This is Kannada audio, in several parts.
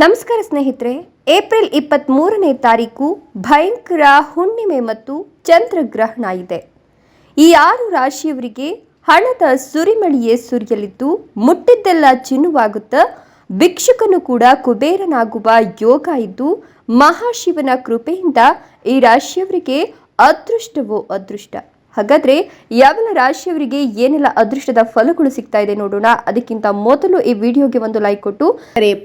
ನಮಸ್ಕಾರ ಸ್ನೇಹಿತರೆ, ಏಪ್ರಿಲ್ ಇಪ್ಪತ್ತ್ ಮೂರನೇ ತಾರೀಕು ಭಯಂಕರ ಹುಣ್ಣಿಮೆ ಮತ್ತು ಚಂದ್ರಗ್ರಹಣ ಇದೆ. ಈ ಆರು ರಾಶಿಯವರಿಗೆ ಹಣದ ಸುರಿಮಳಿಯೇ ಸುರಿಯಲಿದ್ದು, ಮುಟ್ಟಿದ್ದೆಲ್ಲ ಚಿನ್ನುವಾಗುತ್ತ ಭಿಕ್ಷುಕನು ಕೂಡ ಕುಬೇರನಾಗುವ ಯೋಗ ಇದ್ದು, ಮಹಾಶಿವನ ಕೃಪೆಯಿಂದ ಈ ರಾಶಿಯವರಿಗೆ ಅದೃಷ್ಟವೋ ಅದೃಷ್ಟ. ಹಾಗಾದ್ರೆ ಯಾವೆಲ್ಲ ರಾಶಿಯವರಿಗೆ ಏನೆಲ್ಲ ಅದೃಷ್ಟದ ಫಲಗಳು ಸಿಗ್ತಾ ಇದೆ ನೋಡೋಣ. ಅದಕ್ಕಿಂತ ಮೊದಲು ಈ ವಿಡಿಯೋಗೆ ಒಂದು ಲೈಕ್ ಕೊಟ್ಟು.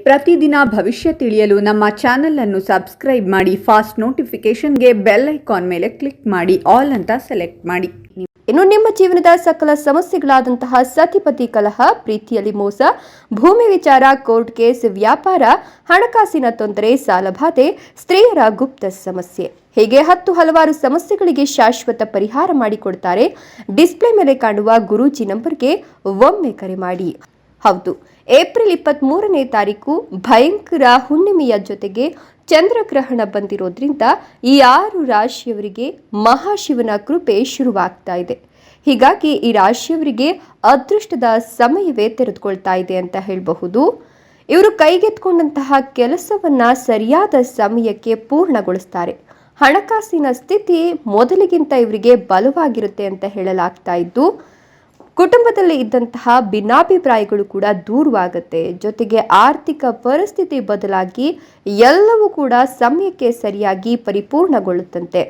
ಪ್ರತಿದಿನ ಭವಿಷ್ಯ ತಿಳಿಯಲು ನಮ್ಮ ಚಾನೆಲ್ ಅನ್ನು ಸಬ್ಸ್ಕ್ರೈಬ್ ಮಾಡಿ ಫಾಸ್ಟ್ ನೋಟಿಫಿಕೇಶನ್ಗೆ ಬೆಲ್ ಐಕಾನ್ ಮೇಲೆ ಕ್ಲಿಕ್ ಮಾಡಿ ಆಲ್ ಅಂತ ಸೆಲೆಕ್ಟ್ ಮಾಡಿ. ಇನ್ನು ನಿಮ್ಮ ಜೀವನದ ಸಕಲ ಸಮಸ್ಯೆಗಳಾದಂತಹ ಸತಿಪತಿ ಕಲಹ, ಪ್ರೀತಿಯಲ್ಲಿ ಮೋಸ, ಭೂಮಿ ವಿಚಾರ, ಕೋರ್ಟ್ ಕೇಸ್, ವ್ಯಾಪಾರ, ಹಣಕಾಸಿನ ತೊಂದರೆ ಸಾಲಬಾಧೆ ಸ್ತ್ರೀಯರ ಗುಪ್ತ ಸಮಸ್ಯೆ. ಹೀಗೆ ಹತ್ತು ಹಲವಾರು ಸಮಸ್ಯೆಗಳಿಗೆ ಶಾಶ್ವತ ಪರಿಹಾರ ಮಾಡಿಕೊಡ್ತಾರೆ. ಡಿಸ್ಪ್ಲೇ ಮೇಲೆ ಕಾಣುವ ಗುರೂಜಿ ನಂಬರ್ಗೆ ಒಮ್ಮೆ ಕರೆ ಮಾಡಿ. ಹೌದು, ಏಪ್ರಿಲ್ ಇಪ್ಪತ್ತ್ ಮೂರನೇ ತಾರೀಕು ಭಯಂಕರ ಹುಣ್ಣಿಮೆಯ ಜೊತೆಗೆ ಚಂದ್ರಗ್ರಹಣ ಬಂದಿರೋದ್ರಿಂದ ಈ ಆರು ರಾಶಿಯವರಿಗೆ ಮಹಾಶಿವನ ಕೃಪೆ ಶುರುವಾಗ್ತಾ ಇದೆ. ಹೀಗಾಗಿ ಈ ರಾಶಿಯವರಿಗೆ ಅದೃಷ್ಟದ ಸಮಯವೇ ತೆರೆದುಕೊಳ್ತಾ ಇದೆ ಅಂತ ಹೇಳಬಹುದು. ಇವರು ಕೈಗೆತ್ಕೊಂಡಂತಹ ಕೆಲಸವನ್ನ ಸರಿಯಾದ ಸಮಯಕ್ಕೆ ಪೂರ್ಣಗೊಳಿಸ್ತಾರೆ. ಹಣಕಾಸಿನ ಸ್ಥಿತಿ ಮೊದಲಿಗಿಂತ ಇವರಿಗೆ ಬಲವಾಗಿರುತ್ತೆ ಅಂತ ಹೇಳಲಾಗ್ತಾ ಇದ್ದು ಕುಟುಂಬದಲ್ಲಿ ಇದ್ದಂತಹ ಭಿನ್ನಾಭಿಪ್ರಾಯಗಳು ಕೂಡ ದೂರವಾಗುತ್ತೆ. ಜೊತೆಗೆ ಆರ್ಥಿಕ ಪರಿಸ್ಥಿತಿ ಬದಲಾಗಿ ಎಲ್ಲವೂ ಕೂಡ ಸಮಯಕ್ಕೆ ಸರಿಯಾಗಿ ಪರಿಪೂರ್ಣಗೊಳ್ಳುತ್ತಂತೆ.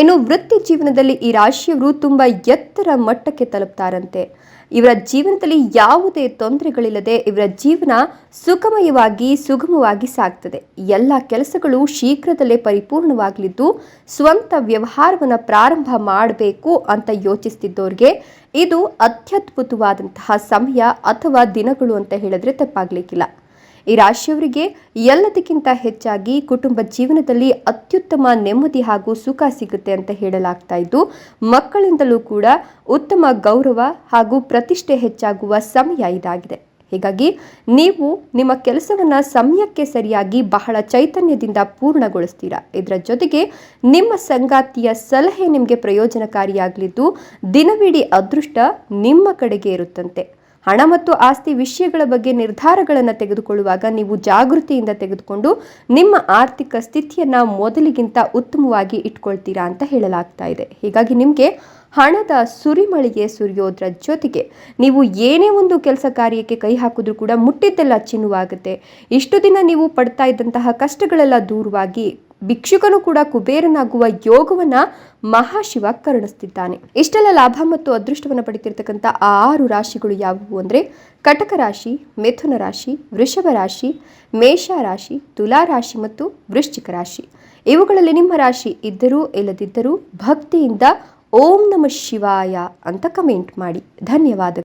ಇನ್ನು ವೃತ್ತಿ ಜೀವನದಲ್ಲಿ ಈ ರಾಶಿಯವರು ತುಂಬ ಎತ್ತರ ಮಟ್ಟಕ್ಕೆ ತಲುಪ್ತಾರಂತೆ. ಇವರ ಜೀವನದಲ್ಲಿ ಯಾವುದೇ ತೊಂದರೆಗಳಿಲ್ಲದೆ ಇವರ ಜೀವನ ಸುಖಮಯವಾಗಿ ಸುಗಮವಾಗಿ ಸಾಗ್ತದೆ. ಎಲ್ಲ ಕೆಲಸಗಳು ಶೀಘ್ರದಲ್ಲೇ ಪರಿಪೂರ್ಣವಾಗಲಿದ್ದು ಸ್ವಂತ ವ್ಯವಹಾರವನ್ನು ಪ್ರಾರಂಭ ಮಾಡಬೇಕು ಅಂತ ಯೋಚಿಸ್ತಿದ್ದವ್ರಿಗೆ ಇದು ಅತ್ಯದ್ಭುತವಾದಂತಹ ಸಮಯ ಅಥವಾ ದಿನಗಳು ಅಂತ ಹೇಳಿದ್ರೆ ತಪ್ಪಾಗಲಿಕ್ಕಿಲ್ಲ. ಈ ರಾಶಿಯವರಿಗೆ ಎಲ್ಲದಕ್ಕಿಂತ ಹೆಚ್ಚಾಗಿ ಕುಟುಂಬ ಜೀವನದಲ್ಲಿ ಅತ್ಯುತ್ತಮ ನೆಮ್ಮದಿ ಹಾಗೂ ಸುಖ ಸಿಗುತ್ತೆ ಅಂತ ಹೇಳಲಾಗ್ತಾ ಇದ್ದು, ಮಕ್ಕಳಿಂದಲೂ ಕೂಡ ಉತ್ತಮ ಗೌರವ ಹಾಗೂ ಪ್ರತಿಷ್ಠೆ ಹೆಚ್ಚಾಗುವ ಸಮಯ ಇದಾಗಿದೆ. ಹೀಗಾಗಿ ನೀವು ನಿಮ್ಮ ಕೆಲಸವನ್ನ ಸಮಯಕ್ಕೆ ಸರಿಯಾಗಿ ಬಹಳ ಚೈತನ್ಯದಿಂದ ಪೂರ್ಣಗೊಳಿಸ್ತೀರಾ? ಇದರ ಜೊತೆಗೆ ನಿಮ್ಮ ಸಂಗಾತಿಯ ಸಲಹೆ ನಿಮಗೆ ಪ್ರಯೋಜನಕಾರಿಯಾಗಲಿದ್ದು, ದಿನವಿಡೀ ಅದೃಷ್ಟ ನಿಮ್ಮ ಕಡೆಗೆ ಇರುತ್ತಂತೆ. ಹಣ ಮತ್ತು ಆಸ್ತಿ ವಿಷಯಗಳ ಬಗ್ಗೆ ನಿರ್ಧಾರಗಳನ್ನು ತೆಗೆದುಕೊಳ್ಳುವಾಗ ನೀವು ಜಾಗೃತಿಯಿಂದ ತೆಗೆದುಕೊಂಡು ನಿಮ್ಮ ಆರ್ಥಿಕ ಸ್ಥಿತಿಯನ್ನು ಮೊದಲಿಗಿಂತ ಉತ್ತಮವಾಗಿ ಇಟ್ಕೊಳ್ತೀರಾ ಅಂತ ಹೇಳಲಾಗ್ತಾ ಇದೆ. ಹೀಗಾಗಿ ನಿಮಗೆ ಹಣದ ಸುರಿಮಳಿಗೆ ಸುರಿಯೋದ್ರ ಜೊತೆಗೆ ನೀವು ಏನೇ ಒಂದು ಕೆಲಸ ಕಾರ್ಯಕ್ಕೆ ಕೈ ಹಾಕಿದ್ರೂ ಕೂಡ ಮುಟ್ಟಿದ್ದೆಲ್ಲ ಚಿನ್ನುವಾಗುತ್ತೆ ಇಷ್ಟು ದಿನ ನೀವು ಪಡ್ತಾ ಇದ್ದಂತಹ ಕಷ್ಟಗಳೆಲ್ಲ ದೂರವಾಗಿ ಭಿಕ್ಷುಕನು ಕೂಡ ಕುಬೇರನಾಗುವ ಯೋಗವನ್ನ ಮಹಾಶಿವ ಕರುಣಿಸ್ತಿದ್ದಾನೆ. ಇಷ್ಟೆಲ್ಲ ಲಾಭ ಮತ್ತು ಅದೃಷ್ಟವನ್ನು ಪಡಿತಿರ್ತಕ್ಕಂಥ ಆರು ರಾಶಿಗಳು ಯಾವುವು ಅಂದರೆ ಕಟಕ ರಾಶಿ, ಮಿಥುನ ರಾಶಿ, ವೃಷಭ ರಾಶಿ, ಮೇಷ ರಾಶಿ, ತುಲಾ ರಾಶಿ ಮತ್ತು ವೃಶ್ಚಿಕ ರಾಶಿ. ಇವುಗಳಲ್ಲಿ ನಿಮ್ಮ ರಾಶಿ ಇದ್ದರೂ ಇಲ್ಲದಿದ್ದರೂ ಭಕ್ತಿಯಿಂದ ಓಂ ನಮಃ ಶಿವಾಯ ಅಂತ ಕಮೆಂಟ್ ಮಾಡಿ. ಧನ್ಯವಾದ